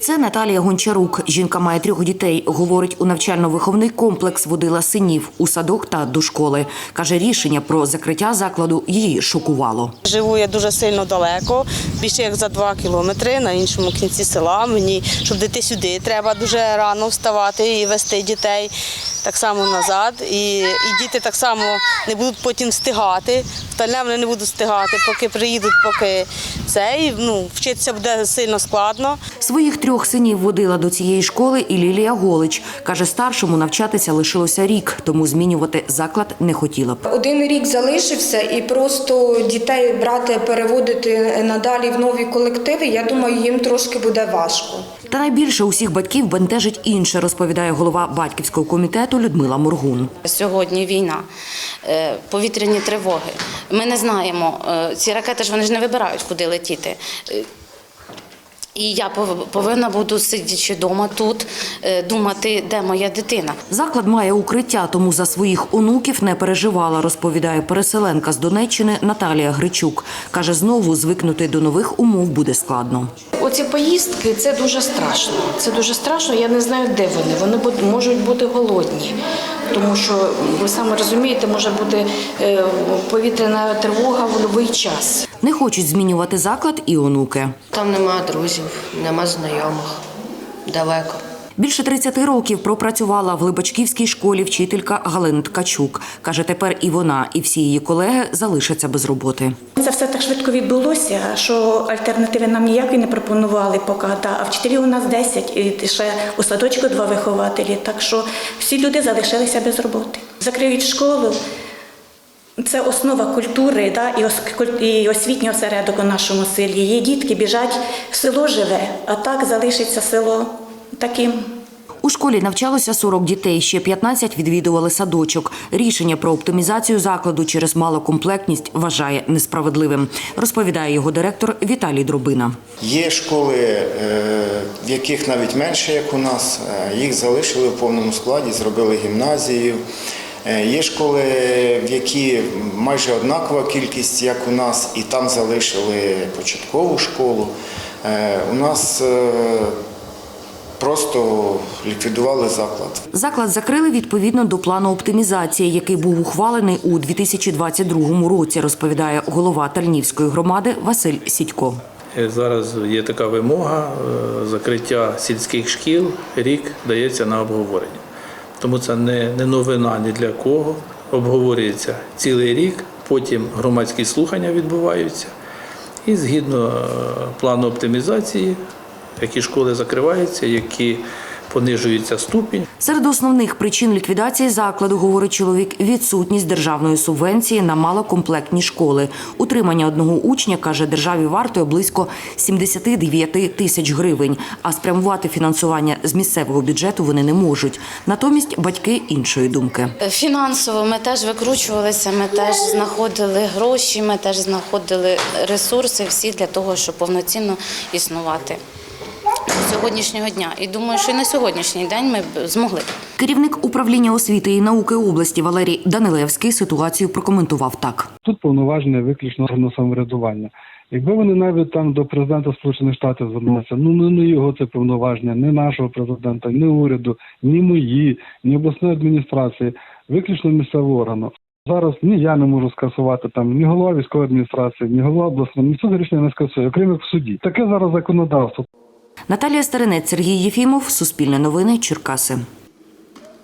Це Наталія Гончарук. Жінка має трьох дітей. Говорить, у навчально-виховний комплекс водила синів у садок та до школи. Каже, рішення про закриття закладу її шокувало. Живу я дуже сильно далеко, більше як за два кілометри на іншому кінці села. Мені, щоб дійти сюди, треба дуже рано вставати і вести дітей так само назад. І, і діти так само не будуть потім встигати. В вони не будуть встигати, поки приїдуть, поки це. І, ну, вчитися буде сильно складно. Своїх трьох синів водила до цієї школи і Лілія Голич. Каже, старшому навчатися лишилося рік, тому змінювати заклад не хотіла б. Один рік залишився, і просто дітей брати, переводити надалі в нові колективи. Я думаю, їм трошки буде важко. Та найбільше усіх батьків бентежить інше, розповідає голова батьківського комітету Людмила Моргун. Сьогодні війна, е, повітряні тривоги. Ми не знаємо, е, ці ракети ж вони ж не вибирають, куди летіти. Е, І я пов- повинна буду сидячи вдома тут, е, думати, де моя дитина. Заклад має укриття, тому за своїх онуків не переживала, розповідає переселенка з Донеччини Наталія Гричук. Каже, знову звикнути до нових умов буде складно. Оці поїздки це дуже страшно. Це дуже страшно. Я не знаю, де вони. Вони можуть бути голодні, тому що ви саме розумієте, може бути е, повітряна тривога в будь-який час. Не хочуть змінювати заклад і онуки. Там нема друзів, нема знайомих. Далеко. Більше 30 років пропрацювала в Либачківській школі вчителька Галина Ткачук. Каже, тепер і вона, і всі її колеги залишаться без роботи. Це все так швидко відбулося, що альтернативи нам ніякої не пропонували поки. А вчителів у нас 10, і ще у садочку два вихователі. Так що всі люди залишилися без роботи. Закриють школу. Це основа культури да, і, ос, і освітній осередок у нашому селі. Її дітки біжать, село живе, а так залишиться село таким. У школі навчалося 40 дітей, ще 15 відвідували садочок. Рішення про оптимізацію закладу через малокомплектність вважає несправедливим, розповідає його директор Віталій Дробина. Є школи, е, в яких навіть менше, як у нас, е, їх залишили в повному складі, зробили гімназію. Е, Є школи, в які майже однакова кількість, як у нас, і там залишили початкову школу. У нас просто ліквідували заклад. Заклад закрили відповідно до плану оптимізації, який був ухвалений у 2022 році, розповідає голова Тальнівської громади Василь Сідько. Е, Зараз є така вимога е, закриття сільських шкіл рік дається на обговорення. Тому це не, не новина ні для кого. Обговорюється цілий рік, потім громадські слухання відбуваються. І згідно е, плану оптимізації, які школи закриваються, які понижується ступінь, Серед основних причин ліквідації закладу, говорить чоловік, відсутність державної субвенції на малокомплектні школи. Утримання одного учня, каже, державі вартує близько 79 тисяч гривень, а спрямувати фінансування з місцевого бюджету вони не можуть. Натомість батьки іншої думки. Е, Фінансово ми теж викручувалися, ми теж знаходили гроші, ми теж знаходили ресурси всі для того, щоб повноцінно існувати сьогоднішнього дня. І думаю, що і на сьогоднішній день ми б змогли. Керівник управління освіти і науки області Валерій Данилевський ситуацію прокоментував так. Тут повноваження виключно органу самоврядування. Якби вони навіть там до президента Сполучених Штатів звернулися, ну не, не його це повноваження, не нашого президента, ні уряду, ні мої, ні обласної адміністрації, виключно місцевого органу. Зараз ні я не можу скасувати там ні голова військової адміністрації, ні голова обласної, це рішення не скасує, окрім як в суді. Таке зараз законодавство. Наталія Старинець, Сергій Єфімов, Суспільне новини, Черкаси.